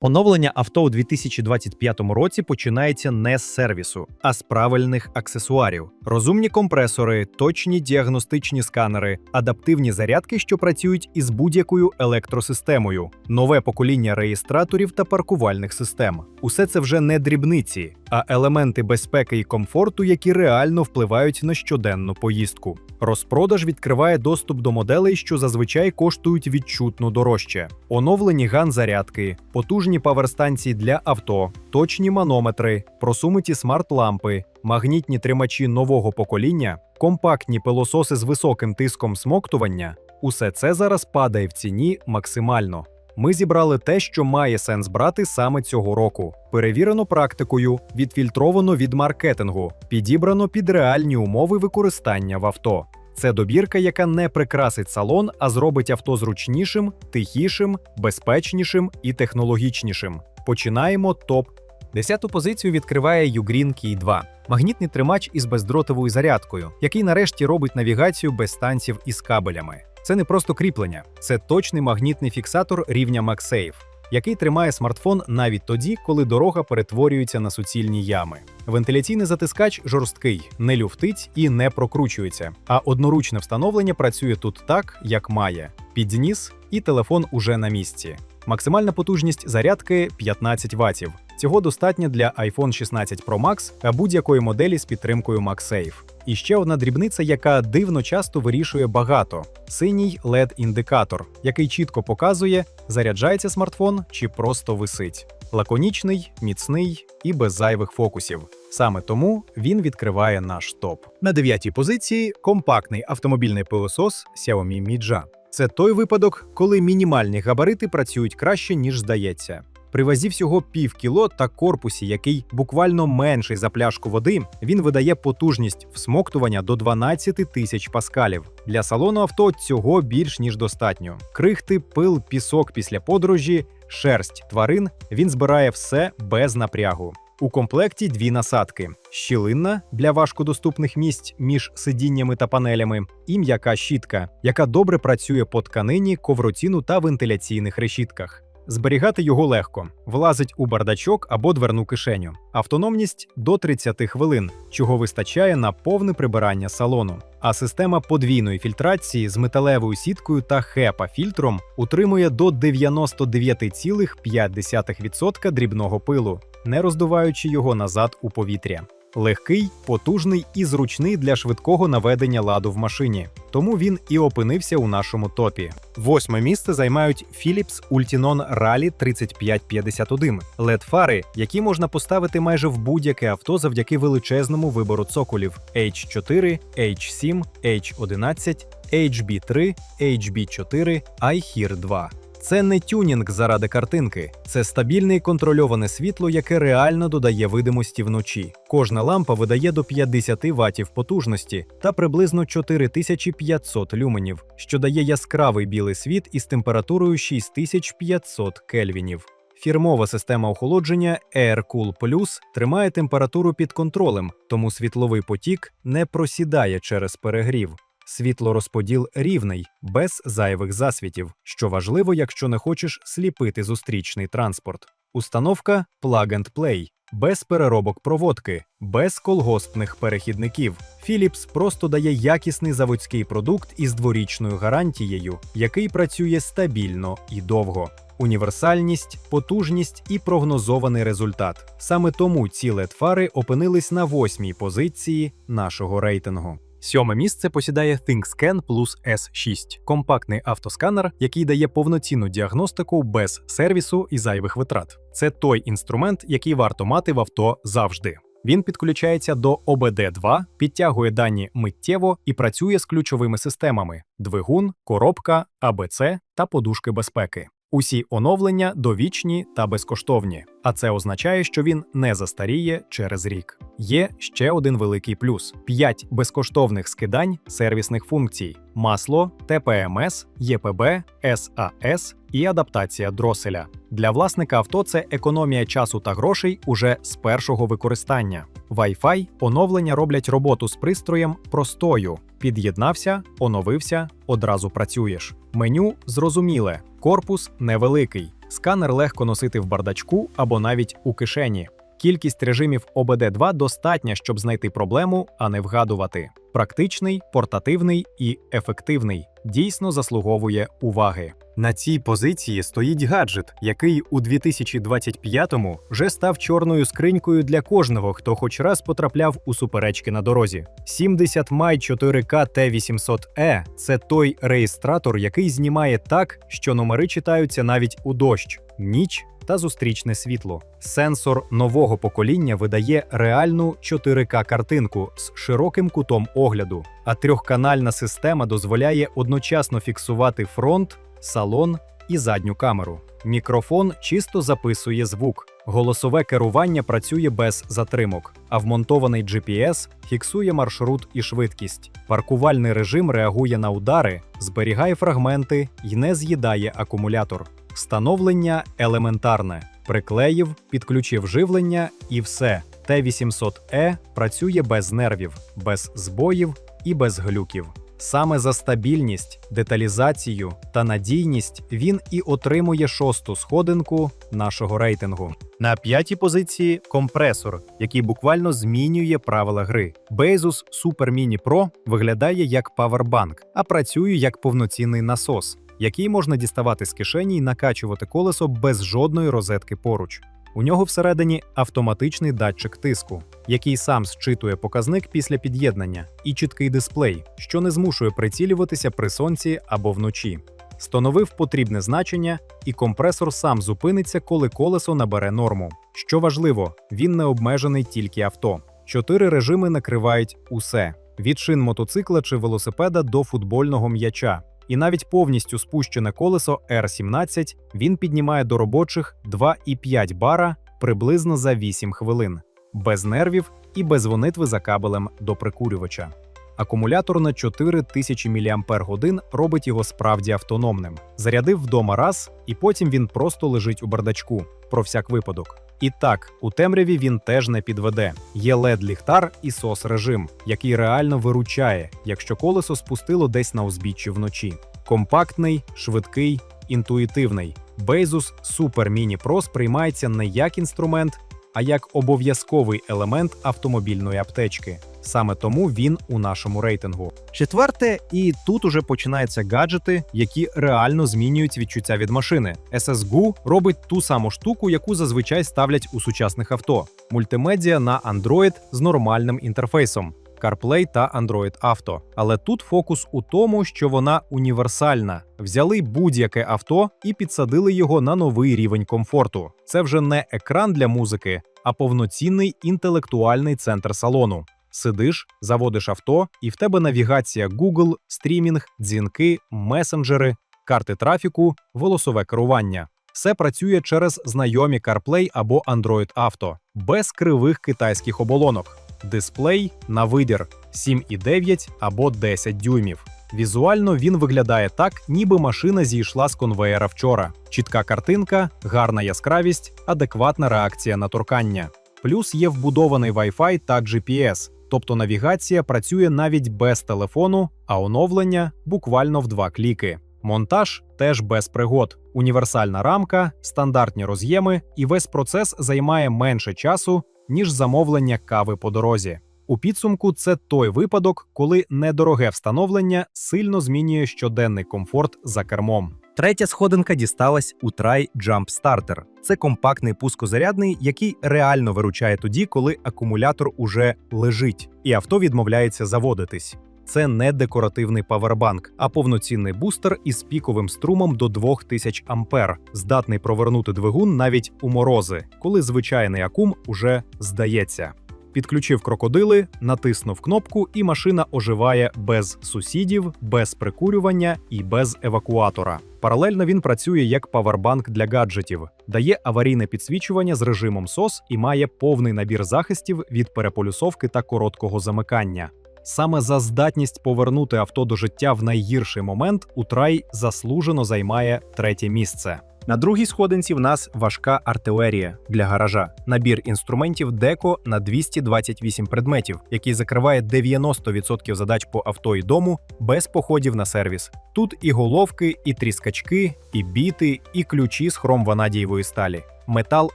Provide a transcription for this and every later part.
Оновлення авто у 2025 році починається не з сервісу, а з правильних аксесуарів: розумні компресори, точні діагностичні сканери, адаптивні зарядки, що працюють із будь-якою електросистемою, нове покоління реєстраторів та паркувальних систем. Усе це вже не дрібниці, а елементи безпеки і комфорту, які реально впливають на щоденну поїздку. Розпродаж відкриває доступ до моделей, що зазвичай коштують відчутно дорожче. Оновлені ган-зарядки, потужні паверстанції для авто, точні манометри, просунуті смарт-лампи, магнітні тримачі нового покоління, компактні пилососи з високим тиском смоктування. Усе це зараз падає в ціні максимально. Ми зібрали те, що має сенс брати саме цього року. Перевірено практикою, відфільтровано від маркетингу, підібрано під реальні умови використання в авто. Це добірка, яка не прикрасить салон, а зробить авто зручнішим, тихішим, безпечнішим і технологічнішим. Починаємо топ. Десяту позицію відкриває Ugreen Key 2 магнітний тримач із бездротовою зарядкою, який нарешті робить навігацію без станців із кабелями. Це не просто кріплення, це точний магнітний фіксатор рівня MagSafe, який тримає смартфон навіть тоді, коли дорога перетворюється на суцільні ями. Вентиляційний затискач жорсткий, не люфтить і не прокручується. А одноручне встановлення працює тут так, як має: підніс, і телефон уже на місці. Максимальна потужність зарядки 15 Вт. Цього достатньо для iPhone 16 Pro Max та будь-якої моделі з підтримкою MagSafe. І ще одна дрібниця, яка дивно часто вирішує багато: синій led індикатор який чітко показує, заряджається смартфон чи просто висить. Лаконічний, міцний і без зайвих фокусів. Саме тому він відкриває наш топ. На дев'ятій позиції компактний автомобільний пилосос Xiaomi Midja. Це той випадок, коли мінімальні габарити працюють краще, ніж здається. При вазі всього пів кіло та корпусі, який буквально менший за пляшку води, він видає потужність всмоктування до 12 тисяч паскалів. Для салону авто цього більш ніж достатньо. Крихти, пил, пісок після подорожі, шерсть тварин він збирає все без напрягу. У комплекті дві насадки: щілинна для важкодоступних місць між сидіннями та панелями, і м'яка щітка, яка добре працює по тканині, ковротіну та вентиляційних решітках. Зберігати його легко, влазить у бардачок або дверну кишеню. Автономність до 30 хвилин, чого вистачає на повне прибирання салону. А система подвійної фільтрації з металевою сіткою та хепа фільтром утримує до 99,5% дрібного пилу, не роздуваючи його назад у повітря. Легкий, потужний і зручний для швидкого наведення ладу в машині. Тому він і опинився у нашому топі. Восьме місце займають Philips Ultinon Rally 3551 led фари, які можна поставити майже в будь-яке авто завдяки величезному вибору цоколів H4, H7, H11, HB3, HB4, iHear 2. Це не тюнінг заради картинки, це стабільне і контрольоване світло, яке реально додає видимості вночі. Кожна лампа видає до 50 ватів потужності та приблизно 4500 люменів, що дає яскравий білий світ із температурою 6500 кельвінів. Фірмова система охолодження AirCool Plus тримає температуру під контролем, тому світловий потік не просідає через перегрів. Світлорозподіл рівний, без зайвих засвітів, що важливо, якщо не хочеш сліпити зустрічний транспорт. Установка Plug and Play, без переробок проводки, без колгоспних перехідників. Philips просто дає якісний заводський продукт із дворічною гарантією, який працює стабільно і довго. Універсальність, потужність і прогнозований результат. Саме тому ці LED-фари опинились на восьмій позиції нашого рейтингу. Сьоме місце посідає ThinkScan Plus S6 – компактний автосканер, який дає повноцінну діагностику без сервісу і зайвих витрат. Це той інструмент, який варто мати в авто завжди. Він підключається до OBD2, підтягує дані миттєво і працює з ключовими системами: двигун, коробка, АБЦ та подушки безпеки. Усі оновлення довічні та безкоштовні, а це означає, що він не застаріє через рік. Є ще один великий плюс: 5 безкоштовних скидань сервісних функцій: масло, ТПМС, ЄПБ, САС і адаптація дроселя. Для власника авто це економія часу та грошей уже з першого використання. Wi-Fi оновлення роблять роботу з пристроєм простою. Під'єднався, оновився, одразу працюєш. Меню зрозуміле, корпус невеликий, Сканер легко носити в бардачку або навіть у кишені. Кількість режимів ОБД2 достатня, щоб знайти проблему, а не вгадувати. Практичний, портативний і ефективний дійсно заслуговує уваги. На цій позиції стоїть гаджет, який у 2025-му вже став чорною скринькою для кожного, хто хоч раз потрапляв у суперечки на дорозі. 70 май 4К T800E – це той реєстратор, який знімає так, що номери читаються навіть у дощ, ніч та зустрічне світло. Сенсор нового покоління видає реальну 4К картинку з широким кутом огляду, а трьохканальна система дозволяє одночасно фіксувати фронт, салон і задню камеру. Мікрофон чисто записує звук. Голосове керування працює без затримок, а вмонтований GPS фіксує маршрут і швидкість. Паркувальний режим реагує на удари, зберігає фрагменти і не з'їдає акумулятор. Встановлення елементарне. Приклеїв, підключив живлення і все. Т800E працює без нервів, без збоїв і без глюків. Саме за стабільність, деталізацію та надійність він і отримує шосту сходинку нашого рейтингу. На п'ятій позиції компресор, який буквально змінює правила гри. Bezos Super Mini Pro виглядає як павербанк, а працює як повноцінний насос, який можна діставати з кишені і накачувати колесо без жодної розетки поруч. У нього всередині автоматичний датчик тиску, який сам зчитує показник після під'єднання, і чіткий дисплей, що не змушує прицілюватися при сонці або вночі. Встановив потрібне значення, і компресор сам зупиниться, коли колесо набере норму. Що важливо, він не обмежений тільки авто. Чотири режими накривають усе: від шин мотоцикла чи велосипеда до футбольного м'яча. І навіть повністю спущене колесо R17 він піднімає до робочих 2,5 бара приблизно за 8 хвилин, без нервів і без вонитви за кабелем до прикурювача. Акумулятор на 4000 мАч робить його справді автономним. Зарядив вдома раз, і потім він просто лежить у бардачку про всяк випадок. І так, у темряві він теж не підведе. Є led ліхтар і сос режим, який реально виручає, якщо колесо спустило десь на узбіччі вночі. Компактний, швидкий, інтуїтивний. Bezos Super Mini Pro сприймається не як інструмент, а як обов'язковий елемент автомобільної аптечки. Саме тому він у нашому рейтингу. Четверте, і тут уже починаються гаджети, які реально змінюють відчуття від машини. SSGU робить ту саму штуку, яку зазвичай ставлять у сучасних авто: мультимедіа на Android з нормальним інтерфейсом. CarPlay та Android Auto. Але тут фокус у тому, що вона універсальна. Взяли будь-яке авто і підсадили його на новий рівень комфорту. Це вже не екран для музики, а повноцінний інтелектуальний центр салону. Сидиш, заводиш авто, і в тебе навігація Google, стрімінг, дзвінки, месенджери, карти трафіку, голосове керування. Все працює через знайомі CarPlay або Android Auto, без кривих китайських оболонок. Дисплей на вибір 7,9 або 10 дюймів. Візуально він виглядає так, ніби машина зійшла з конвеєра вчора. Чітка картинка, гарна яскравість, адекватна реакція на торкання. Плюс є вбудований Wi-Fi та GPS, тобто навігація працює навіть без телефону, а оновлення буквально в два кліки. Монтаж теж без пригод, універсальна рамка, стандартні роз'єми, і весь процес займає менше часу, ніж замовлення кави по дорозі. У підсумку це той випадок, коли недороге встановлення сильно змінює щоденний комфорт за кермом. Третя сходинка дісталась у Try Jump Starter. Це компактний пускозарядний, який реально виручає тоді, коли акумулятор уже лежить, і авто відмовляється заводитись. Це не декоративний павербанк, а повноцінний бустер із піковим струмом до 2000 ампер, здатний провернути двигун навіть у морози, коли звичайний акум уже здається. Підключив крокодили, натиснув кнопку, і машина оживає без сусідів, без прикурювання і без евакуатора. Паралельно він працює як павербанк для гаджетів, дає аварійне підсвічування з режимом SOS і має повний набір захистів від переполюсовки та короткого замикання. Саме за здатність повернути авто до життя в найгірший момент у Трай заслужено займає третє місце. На другій сходинці в нас важка артилерія для гаража, набір інструментів Деко на 228 предметів, який закриває 90% задач по авто і дому без походів на сервіс. Тут і головки, і тріскачки, і біти, і ключі з хромванадієвої сталі. Метал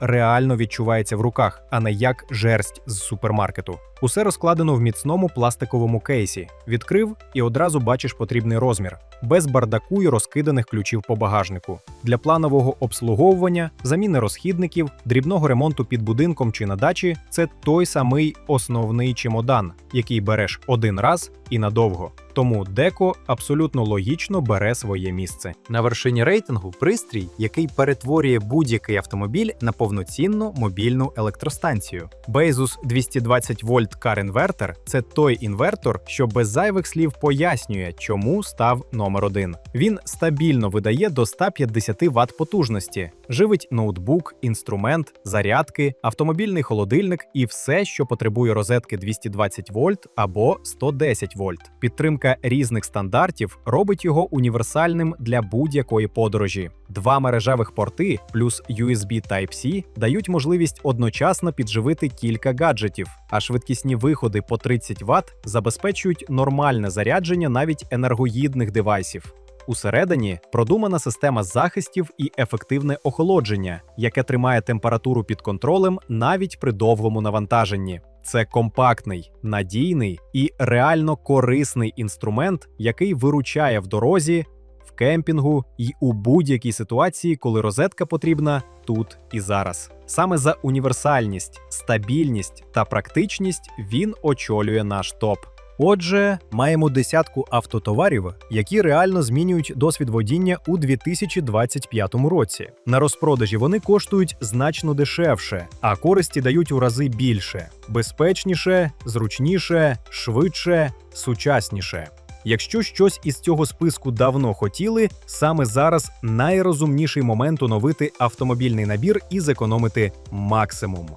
реально відчувається в руках, а не як жерсть з супермаркету. Усе розкладено в міцному пластиковому кейсі. Відкрив і одразу бачиш потрібний розмір, без бардаку і розкиданих ключів по багажнику. Для планового обслуговування, заміни розхідників, дрібного ремонту під будинком чи на дачі це той самий основний чемодан, який береш один раз і надовго. Тому деко абсолютно логічно бере своє місце. На вершині рейтингу пристрій, який перетворює будь-який автомобіль на повноцінну мобільну електростанцію. Bezos 220 вольт Inverter – це той інвертор, що без зайвих слів пояснює, чому став номер один. Він стабільно видає до 150 Вт потужності, живить ноутбук, інструмент, зарядки, автомобільний холодильник і все, що потребує розетки 220 вольт або 110 вольт. Підтримка різних стандартів робить його універсальним для будь-якої подорожі. Два мережевих порти плюс USB Type-C дають можливість одночасно підживити кілька гаджетів, а швидкісні виходи по 30 Вт забезпечують нормальне зарядження навіть енергоїдних девайсів. Усередині продумана система захистів і ефективне охолодження, яке тримає температуру під контролем навіть при довгому навантаженні. Це компактний, надійний і реально корисний інструмент, який виручає в дорозі, в кемпінгу і у будь-якій ситуації, коли розетка потрібна тут і зараз. Саме за універсальність, стабільність та практичність він очолює наш топ. Отже, маємо десятку автотоварів, які реально змінюють досвід водіння у 2025 році. На розпродажі вони коштують значно дешевше, а користі дають у рази більше: безпечніше, зручніше, швидше, сучасніше. Якщо щось із цього списку давно хотіли, саме зараз найрозумніший момент оновити автомобільний набір і зекономити максимум.